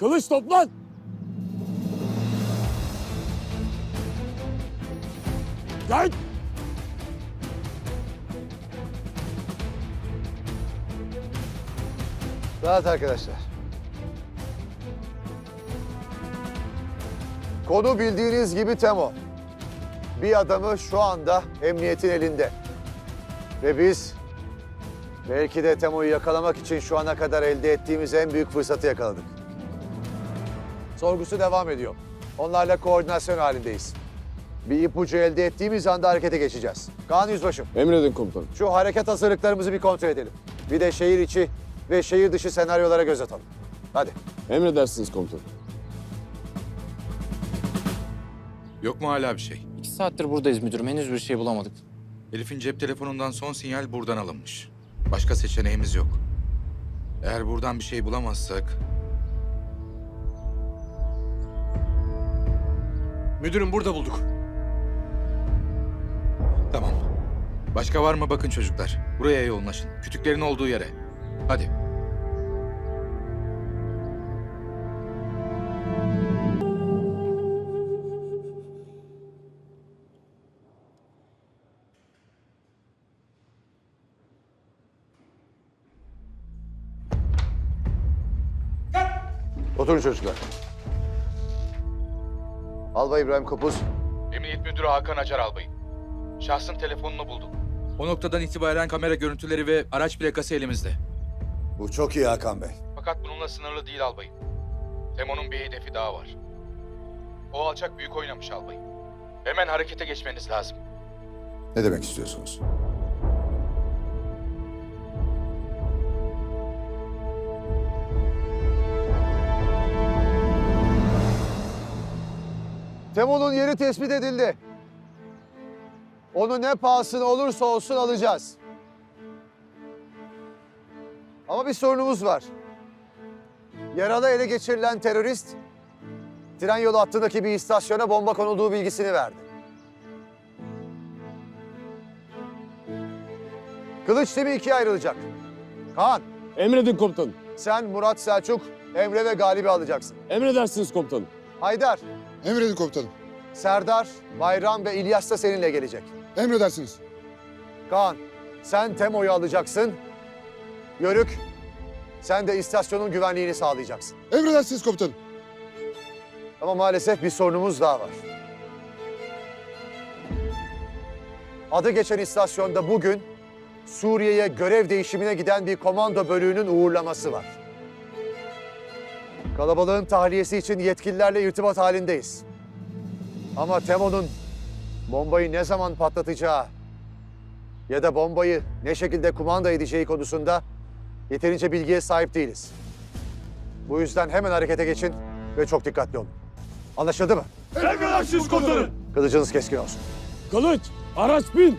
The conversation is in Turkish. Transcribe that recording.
Kılıç toplan! Gel! Rahat arkadaşlar. Konu bildiğiniz gibi Temo. Bir adamı şu anda emniyetin elinde. Ve biz belki de Temo'yu yakalamak için şu ana kadar elde ettiğimiz en büyük fırsatı yakaladık. Sorgusu devam ediyor. Onlarla koordinasyon halindeyiz. Bir ipucu elde ettiğimiz anda harekete geçeceğiz. Kaan Yüzbaşım, Emredin komutanım. şu hareket hazırlıklarımızı bir kontrol edelim. Bir de şehir içi ve şehir dışı senaryolara göz atalım. Hadi. Emredersiniz komutanım. Yok mu hala bir şey? İki saattir buradayız müdürüm. Henüz bir şey bulamadık. Elif'in cep telefonundan son sinyal buradan alınmış. Başka seçeneğimiz yok. Eğer buradan bir şey bulamazsak... Müdürüm burada bulduk. Tamam. Başka var mı bakın çocuklar. Buraya yoğunlaşın. Kütüklerin olduğu yere. Hadi. Oturun çocuklar. Albay İbrahim Kopuz, Emniyet Müdürü Hakan Acar Albayım. Şahsın telefonunu bulduk. O noktadan itibaren kamera görüntüleri ve araç plakası elimizde. bu çok iyi Hakan Bey. Fakat bununla sınırlı değil albayım. Temo'nun bir hedefi daha var. O alçak büyük oynamış albayım. Hemen harekete geçmeniz lazım. Ne demek istiyorsunuz? Temo'nun yeri tespit edildi. Onu ne pahasına olursa olsun alacağız. Ama bir sorunumuz var. Yaralı ele geçirilen terörist, tren yolu hattındaki bir istasyona bomba konulduğu bilgisini verdi. Kılıç timi ikiye ayrılacak. Kaan, Emredin komutanım. sen Murat Selçuk, Emre ve Galip'i alacaksın. Emredersiniz komutanım. Haydar, Emredin komutanım. Serdar, Bayram ve İlyas da seninle gelecek. Emredersiniz. Kaan, sen Temo'yu alacaksın. Yörük, sen de istasyonun güvenliğini sağlayacaksın. Emredersiniz komutanım. Ama maalesef bir sorunumuz daha var. Adı geçen istasyonda bugün Suriye'ye görev değişimine giden bir komando bölüğünün uğurlaması var. Kalabalığın tahliyesi için yetkililerle irtibat halindeyiz. Ama Temo'nun bombayı ne zaman patlatacağı ya da bombayı ne şekilde kumanda edeceği konusunda yeterince bilgiye sahip değiliz. Bu yüzden hemen harekete geçin ve çok dikkatli olun. Anlaşıldı mı? Emredersiniz komutanım. Kılıcınız keskin olsun. Kılıç, araç bin.